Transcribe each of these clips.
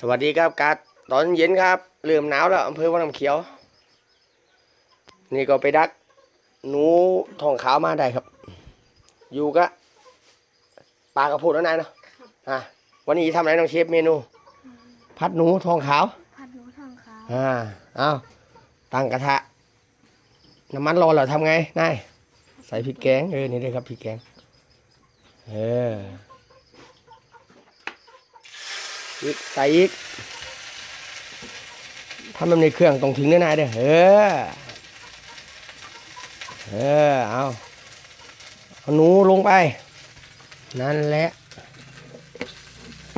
สวัสดีครับการตอนเย็นครับเริ่มหนาวแล้วอำเภอวังน้ำเขียว นี่ก็ไปดักหนูทองขาวมาได้ครับ อยู่กะปลากระพุดแล้วนายเนาะอะวันนี้ทำอะไรน้องเชฟเมนูพัดหนูทองขาวผัดหนูทองขาวอ่าเอาตั้งกระทะน้ำมันร้อนแล้วทำไงนายใส่พริกแกงเออนี่เลยครับพริกแกงเออ อีกใส่อีกทำแบบในเครื่องต้องถึงแน่นายเด้อเออเออเอาเอาหนูลงไป นั่นแหละ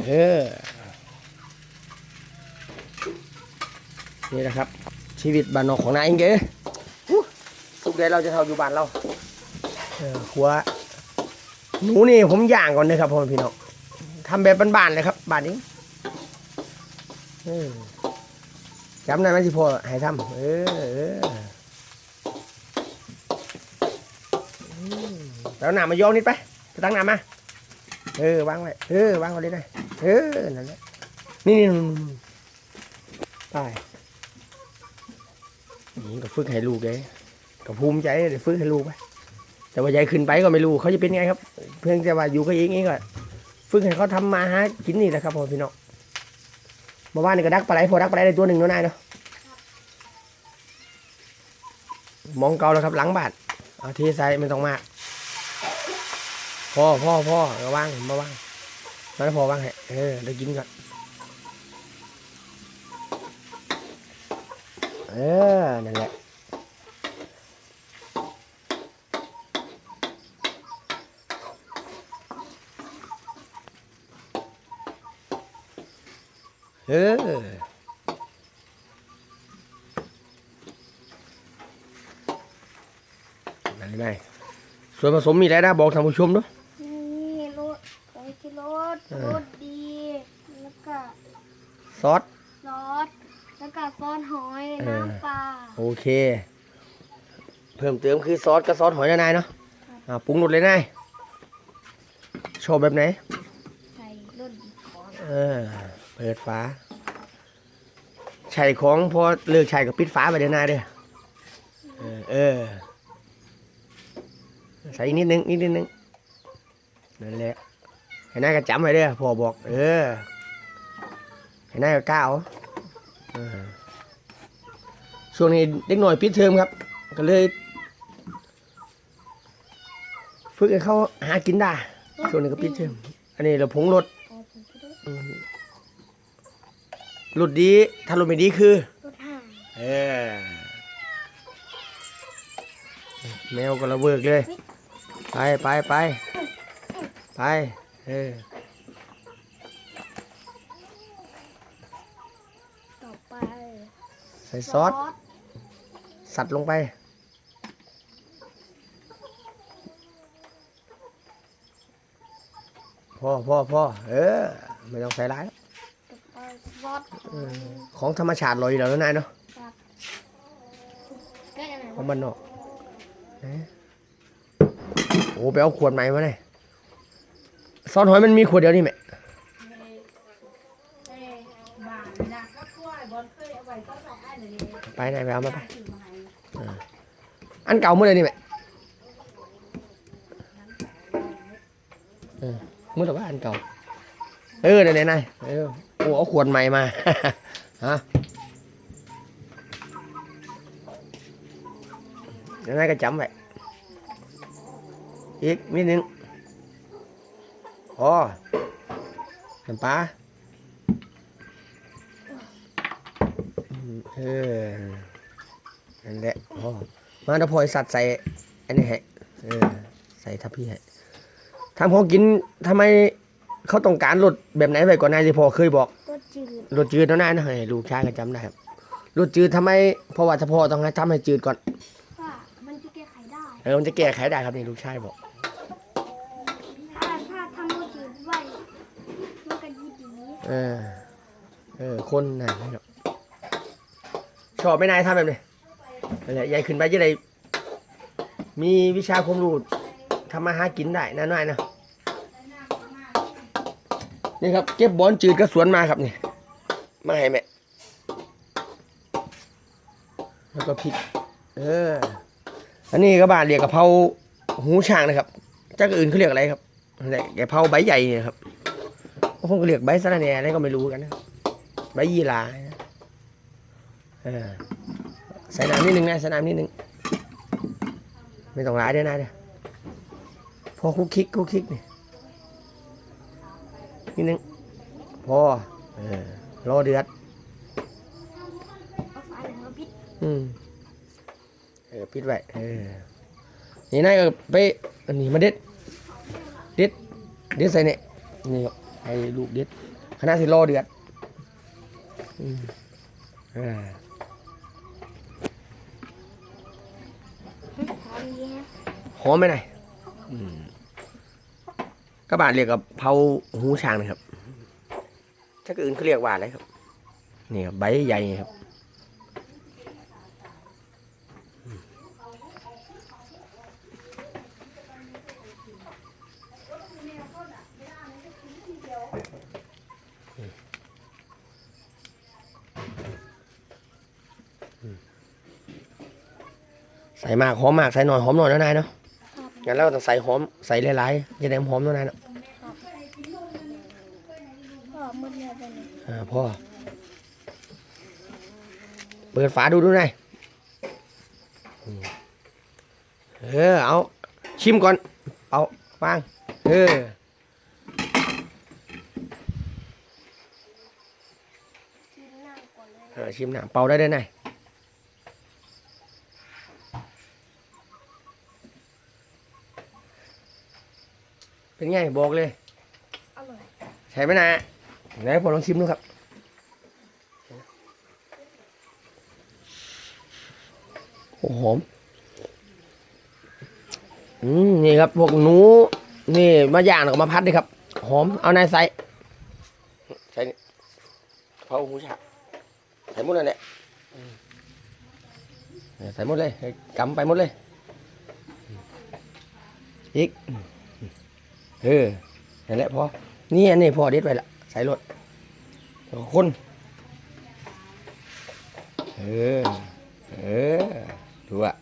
เออ นี่นะครับ ชีวิตบ้านนอกของนายเองเก๋สุกเดยวเราจะเท่าอยู่บ้านเราเออหัวหนูนี่ผมย่างก่อนเลยครับพ่อพี่น้องทำแบบบ้านๆเลยครับบ้านนี้ จำได้ไหมที่พ่อให้ทำเออเออแล้วหนามาโยนนิดไปตั้งหนามาเออวางไว้เออวางไว้เลยนะเออนั่นแหละนี่นี่นี่นี่ไปนี่ก็ฝึกให้ลูกไงก็ภูมิใจเลยฝึกให้ลูกไปแต่ว่าใหญ่ขึ้นไปก็ไม่รู้เขาจะเป็นไงครับ เพียงแต่ว่าอยู่กับเองเองก็ฝึกให้เขาทำมาหากินนี่แหละครับพ่อพี่น้อง เมื่อวานนี่ก็ดักปลาไหลพอดักปลาไหลได้ตัวหนึ่งเนาะนายเนาะมองเกาแล้วครับหลังบาดเอาทใส่ไม่ต้องมากพ่อพ่อพ่อมาว่างมาว่างมาแล้วพอว่างให้เออได้กินก่อนเออนั่นแหละ เออนั่นไงส่วนผสมมีอะไรนะบอกท่านผู้ชมเนาะนี่รสผงชูรสเออรสดี แล้วก็ซอสซอสแล้วก็ซอสหอยเออน้ำปลาโอเค เพิ่มเติมคือซอสกับซอสหอยนะนายเนาะอ่าปรุงรสเลยนายชอบแบบไหนใส่รสดีก่อนเออ เปิดฝาใช่ของพอเลิกใช้ก็ปิดฝาไปเดี๋ยวนาเด้อเออเออใส่นิดนึงนิดนึงนั่นแหละให้นายก็จำไว้เด้อพ่อบอก เออให้นายก็กล้าเอาเออช่วงนี้เด็กหน่อยปิดเทอมครับ ก็เลย ฝึกให้เขาหากินได้ช่วงนี้ก็ปิดเทอมอันนี้เราผงรส เอาผงชูรส อืม หลุดดีถ้าหลุดไม่ดีคือรสห่างเออแมวก็ระเบิกเลย ไปไปไปไปเออต่อไปใส่ซอส สัตว์ลงไป พ่อพ่อพ่อเออ ไม่ต้องใส่ร้ายต่อ ไปซอสเออของธรรมชาติลอยอยู่แล้วนะนายเนาะแก้อะไรของวะบ้านนอกเอ๊ะโอ้ไปเอาขวดใหม่มาเลยซอสหอยมันมีขวดเดียวนี่แหม่บ้านนะก็กล้วยบอลเคยเอาไว้ก็ใส่อันนี้ไปไหนไปเอามาไปถือมาให้อันเก่ามื่อเลยนี่แหม่เออมื่อแต่ว่าอันเก่าเออไหนไหนไหนเออ โอ้เอาขวดใหม่มาฮะเดี๋ยวนายก็จำไว้อีกนิดนึงอ๋อน้ำปลาอืมเออนั่นแหละอ๋อมาเดี๋ยวพลอยสัตว์ใส่อันนี้ให้เออใส่ทับพี่ให้ทำของกินทำไม เขาต้องการรสแบบไหนไว้ก่อนนายที่พ่อเคยบอกรสจืดรสจืดแล้วนายนะให้ลูกชายก็จำได้ครับรสจืดทำไมเพราะว่าถ้าพ่อต้องให้ทำให้จืดก่อนว่ามันจะแก้ไขได้เออมันจะแก้ไขได้ครับนี่ลูกชายบอก ถ้าถ้าทำรสจืดไว้มันก็ดีดีเออ เออ คนน่ะนะครับชอบไหม่นายทำแบบนี้นั่นแหละใหญ่ขึ้นไปจะได้มีวิชาความรู้ทำมาหากินได้นะน้อยนะ นี่ครับ เก็บบอลจืดกระสวนมาครับนี่มาให้แม่แล้วก็พริก เออ อันนี้ก็บานเรียกกะเพราหูช้างนะครับจากอื่นเขาเรียกอะไรครับนั่นแหละกะเพราใบใหญ่เนี่ยครับบางคนก็เรียกใบสะระแหน่อะไรก็ไม่รู้กันนะใบยี่หร่านะเออใส่น้ำนิดนึงนะใส่น้ำนิดนึง ไม่ต้องร้ายด้วยนะเนี่ยพอคุกคิกคุกคิกนี่ นิดนึงพอเออรอเดือดเอาฝาหนึ่งมาปิดอืมเออปิดไว้เออนี่นายก็ไปอันนี้มาเด็ดเด็ดเด็ดใส่เนี่ยนี่ครับให้ลูกเด็ดขณะที่รอเดือดอืมอ่าหอมดีฮะหอมไหมนายอืม กระบาดเรียกกับเผาหูช้างนะครับ ถ้าอื่นเขาเรียกว่าอะไรครับ นี่ครับใบใหญ่ครับใส่มากหอมมากใส่หน่อยหอมหน่อยนะนายเนาะ งั้นเราต้องใส่หอมใส่หลายๆจะได้หอมๆนะนายเนาะก็มืดเลยไปเลยอ่าพ่อ เปิดฝาดูดูนายอืมเออเอาชิมก่อน เอาวาง เออกินน้ำก่อนเลยเออชิมหนาเป่าได้ด้วยน เป็นไงบอกเลย อร่อยใช่ไหมนะไหนพอลองชิมดูครับโอ้หอมอืมนี่ครับพวกหนู นี่มาย่างแล้วก็มาพัดดิครับ หอม เอานายใส่ใส่นี่กะเพราหมูฉาบใส่หมดเลยเนี่ยอืมเนี่ยใส่หมดเลยให้กำไปหมดเลย อีก เออนั่นแหละพอนี่อันนี้พอเด็ดไปละใส่รถแล้วก็คนเออเออดูอะ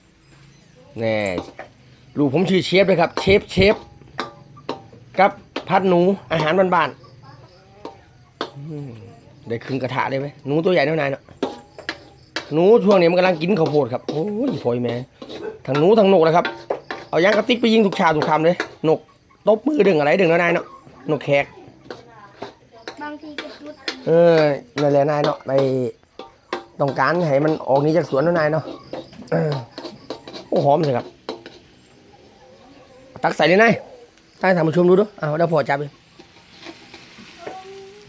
แน่ลูกผมชื่อเชฟเลยครับ เชฟเชฟกับพัดหนูอาหารบ้านๆได้ครึ่งกระทะเลยไหมหนูตัวใหญ่เท่านายเนาะหนูช่วงนี้มันกำลังกินข้าวโพดครับโอ้ยพอยแม่ทั้งหนูทั้งนกเลยครับ เอายางกระติกไปยิงทุกชาทุกคำเลยนก ตบมือดึงอะไรดึงแล้วนายเนาะนกแขก บางทีก็จุดเออนั่นแหละนายเนาะไปต้องการให้มันออกหนี้จากสวนแล้วนายเนาะเออโอ้หอมเลยครับ ตักใส่เลยนายตั้งให้ท่านผู้ชมดูดูเอาเดี๋ยวพอจับเลย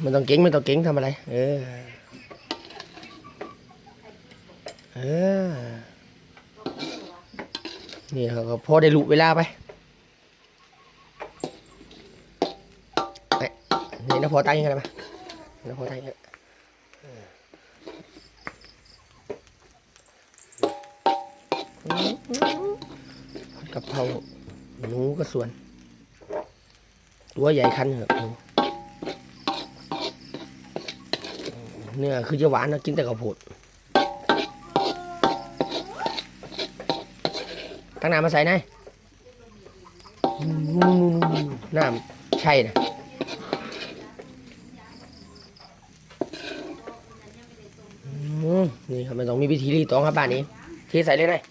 ไมันต้องเก่งไม่ต้องเก่งทำอะไร เออ เออ นี่เขาก็พอได้ลุเวลาไป นี่นะพอตั้งยังไงไหมแล้วพอได้เยอะผัดกะเพราหนูก็ส่วน ตัวใหญ่คันเหอะหนูเนื้อคือจะหวานนะกินแต่กระโพดตั้งน้ำมาใส่ไหนน้ำใช่นะ อืม นี่ครับมันต้องมีวิธีรีดตองครับบ้านนี้เทใส่เลยนาย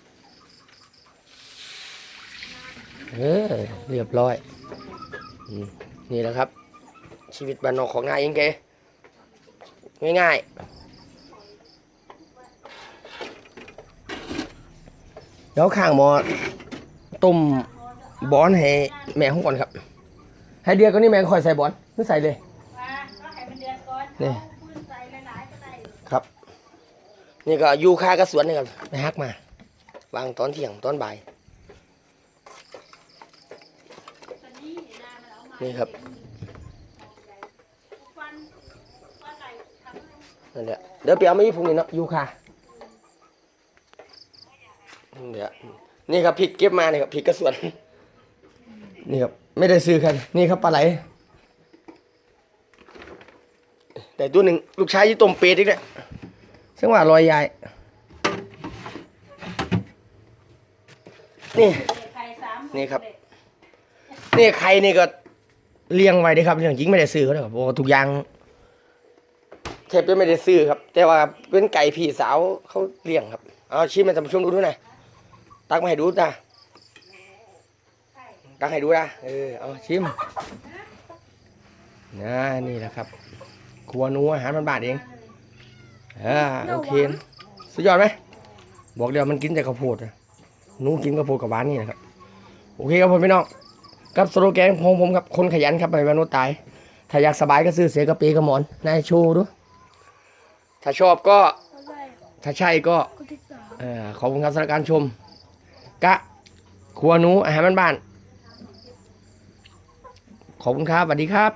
เออเรียบร้อยอืมนี่แหละครับ ชีวิตบ้านนอกของนายเองเกง่ายๆเดี๋ยวข้างหมอต้มบอนให้แม่ห้องก่อนครับ ให้เดียวก็นี่แม่ค่อยใส่บอนไม่ใส่เลยมาก็ให้มัน นี่ก็ยูคากระสวนนี่ครับไปฮักมาวางตอนเที่ยงตอนบ่าย นี่ครับนั่นแหละเดี๋ยวไปเอามาอีกพรุ่งนี้เนาะยูคาเดี๋ยวนี่ครับพริกเก็บมานี่ครับพริกกระสวนนี่ครับไม่ได้ซื้อกันนี่ครับปลาไหลแต่ตัวหนึ่งลูกชายยี่ต้มเป็ดอีกแล้ว ซึ่งว่าลอยยาย นี่ นี่ครับ นี่ใครนี่ก็เลี้ยงไว้ด้ครับเรื่องจริงไม่ได้ซื้อเขาเลยครับเพราะว่าทุกอย่างเทปจะไม่ได้ซื้อครับ แต่ว่าเป็นไก่พี่สาวเขาเลี้ยงครับ เอาชิมมันทำช่วงดูด้วยน่อยตักมาให้ดูนะตักให้ดูนะเออเอาชิมนะนี่แหละครับ ครัวหนูอาหารมันบาทเอง อ่าโอเคนะสุดยอดไหมบอกเดี๋ยวมันกินแต่ข้าวโพดนะหนูกินข้าวโพดกับหวานนี่นะครับโอเคครับผมพี่น้องกับสโลแกนของผมครับคนขยันครับไม่มนุษย์ตายถ้าอยากสบายก็ซื้อเสียกระปีกระหมอนนายโชว์ดูถ้าชอบก็เอาไว้ถ้าใช่ก็กูติดต่อเอ่อขอบคุณครับสำหรับการชม กะครัวหนูอาหารบ้านๆขอบคุณครับสวัสดีครับ